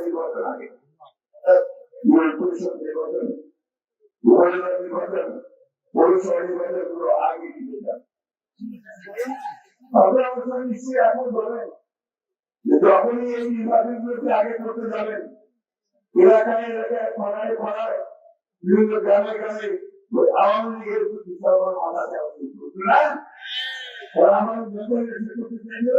নির্বাচন আগে নির্বাচন নির্বাচন নির্বাচন যখনই এই নির্বাচনগুলোকে আগে করতে যাবেন এলাকায় এলাকায় পাড়ায় পাড়ায় বিভিন্ন গ্রামে গ্রামে আওয়ামী লীগের মাথা দেওয়া আমার যখন করতে চাইছিল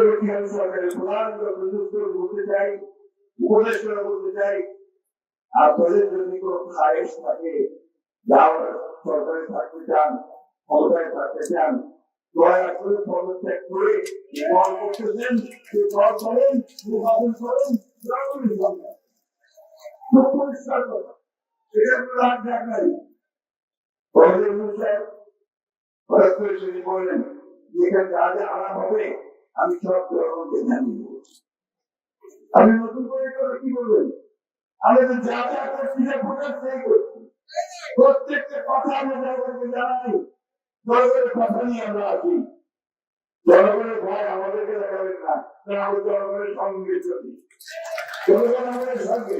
অন্তর্বর্তীকালীন সরকারের প্রধান বলতে চাই উপদেশ করে বলতে চাই আপনাদের যদি কোনো খায়েশ থাকে যাও সরকারে থাকতে চান, ক্ষমতায় থাকতে চান, দয়া করে পদত্যাগ করে যে করতেছেন সে দল করেন নির্বাচন করেন জনগণের সরকার খুব পরিষ্কার কথা। সেটা কোনো রাগ ডাক নাই। বড়দের সাহেব, হঠাৎ করে তিনি বললেন যে এখানে যা যা আনা হবে আমি সব জনগণকে জানিয়ে দেবো আপনি নতুন করে করে কি বলবেন? আমি তো যা যা করছি, যা ভোটার সেই করছি। প্রত্যেকটা কথা আমরা জনগণকে জানাই জনগণের সঙ্গে চলি। জনগণ আমাদের সঙ্গে।